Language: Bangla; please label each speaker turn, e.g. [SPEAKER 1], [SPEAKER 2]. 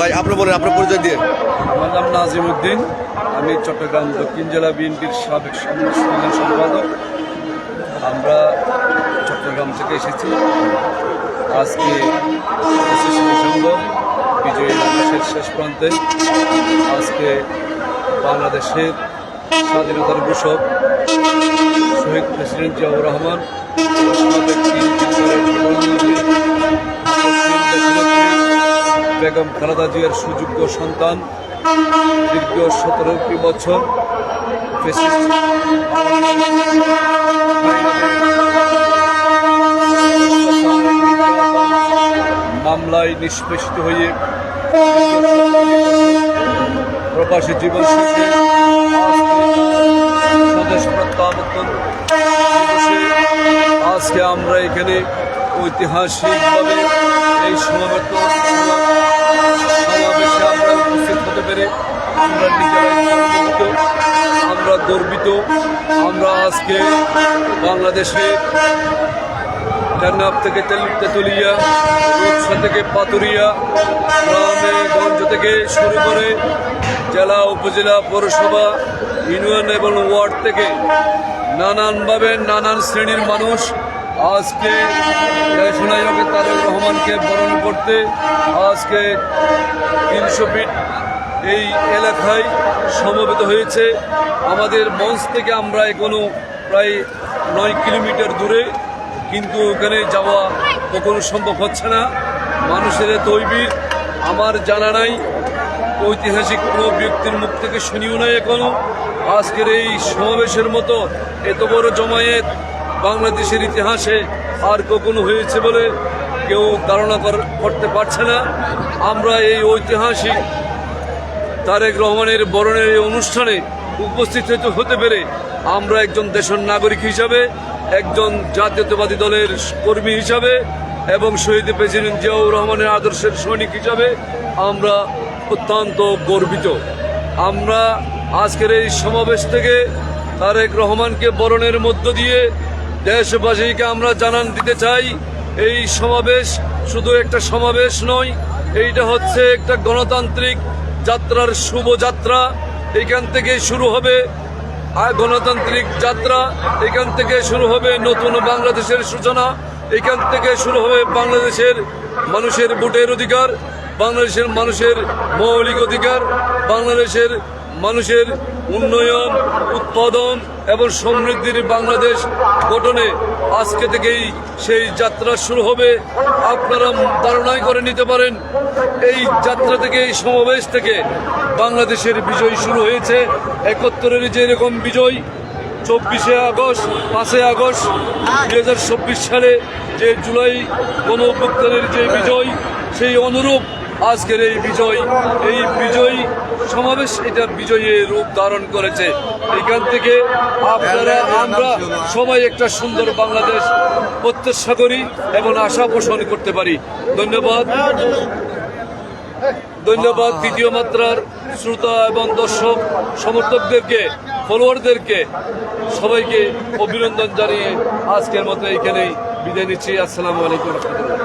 [SPEAKER 1] ভাই আপনি বলেন, আপনার পরিচয় দিয়ে।
[SPEAKER 2] আমার নাম নাজিম উদ্দিন। আমি চট্টগ্রাম দক্ষিণ জেলা বিএনপির সাবেক সম্পাদক। আমরা চট্টগ্রাম থেকে এসেছি। আজকে বিজয়ী দিবসের শেষ প্রান্তে। আজকে বাংলাদেশের স্বাধীনতার ঘোষক শহীদ প্রেসিডেন্ট জিয়াউর রহমান বেগম খালেদা জিয়ার সুযোগ্য সন্তান, দীর্ঘ সতেরোটি বছর মামলায় নিষ্পেষিত হয়ে প্রবাসী জীবন স্বদেশ প্রত্যাবর্তন। আজকে আমরা এখানে ঐতিহাসিকভাবে এই সমাবেত সমাবেশে আমরা হতে পেরে আমরা নিজেরাই আমরা গর্বিত আমরা আজকে বাংলাদেশে টেন্নাপ থেকে তেতুলিয়া থেকে পাতুরিয়া গ্রামে গঞ্জ থেকে শুরু করে জেলা উপজেলা পৌরসভা, ইউনিয়ন এবং ওয়ার্ড থেকে নানানভাবে নানান শ্রেণির মানুষ আজকে দেশনায়ক তারেক রহমানকে বরণ করতে আজকে তিনশো ফিট এই এলাকায় সমবেত হয়েছে। আমাদের মঞ্চ থেকে আমরা এখনও প্রায় নয় কিলোমিটার দূরে, কিন্তু ওখানে যাওয়া কখনো সম্ভব হচ্ছে না। মানুষের তৈবির আমার জানা নাই। ঐতিহাসিক কোনো ব্যক্তির মুখ থেকে শুনিও নাই এখনও। আজকের এই সমাবেশের মতো এত বড় জমায়েত বাংলাদেশের ইতিহাসে আর কখনো হয়েছে বলে কেউ ধারণা কর- করতে পারছে না। আমরা এই ঐতিহাসিক তারেক রহমানের বরণের এই অনুষ্ঠানে উপস্থিত হতে পেরে আমরা একজন দেশের নাগরিক হিসাবে, একজন জাতীয়তাবাদী দলের কর্মী হিসাবে এবং শহীদ প্রেসিডেন্ট জিয়াউর রহমানের আদর্শের সৈনিক হিসাবে আমরা অত্যন্ত গর্বিত। আমরা আজকের এই সমাবেশ থেকে তারেক রহমানকে বরণের মধ্য দিয়ে দেশবাসীকে আমরা জানান দিতে চাই, এই সমাবেশ শুধু একটা সমাবেশ নয়, এইটা হচ্ছে একটা গণতান্ত্রিক যাত্রার শুভ যাত্রা। এখান থেকে শুরু হবে গণতান্ত্রিক যাত্রা, এখান থেকে শুরু হবে নতুন বাংলাদেশের সূচনা, এখান থেকে শুরু হবে বাংলাদেশের মানুষের ভোটের অধিকার, বাংলাদেশের মানুষের মৌলিক অধিকার, বাংলাদেশের মানুষের উন্নয়ন, উৎপাদন এবং সমৃদ্ধির বাংলাদেশ গঠনে আজকে থেকেই সেই যাত্রা শুরু হবে। আপনারা ধারণাই করে নিতে পারেন, এই যাত্রা থেকে, এই সমাবেশ থেকে বাংলাদেশের বিজয় শুরু হয়েছে। একাত্তরের যে এরকম বিজয়, চব্বিশে আগস্ট পাঁচই আগস্ট দু হাজার চব্বিশ সালে যে জুলাই গণ যে বিজয়, সেই অনুরূপ আজকের এই বিজয় এই বিজয় সমাবেশ এটা বিজয়ী রূপ ধারণ করেছে। এখান থেকে আপনারা আমরা সবাই একটা সুন্দর বাংলাদেশ প্রত্যাশা করি এবং আশা পোষণ করতে পারি। ধন্যবাদ। ধন্যবাদ দ্বিতীয় মাত্রার শ্রোতা এবং দর্শক সমর্থকদেরকে ফলোয়ারদেরকে সবাইকে অভিনন্দন জানিয়ে আজকের মতো এখানেই বিদায় নিচ্ছি। আসসালামু আলাইকুম রহমতুল্লাহ।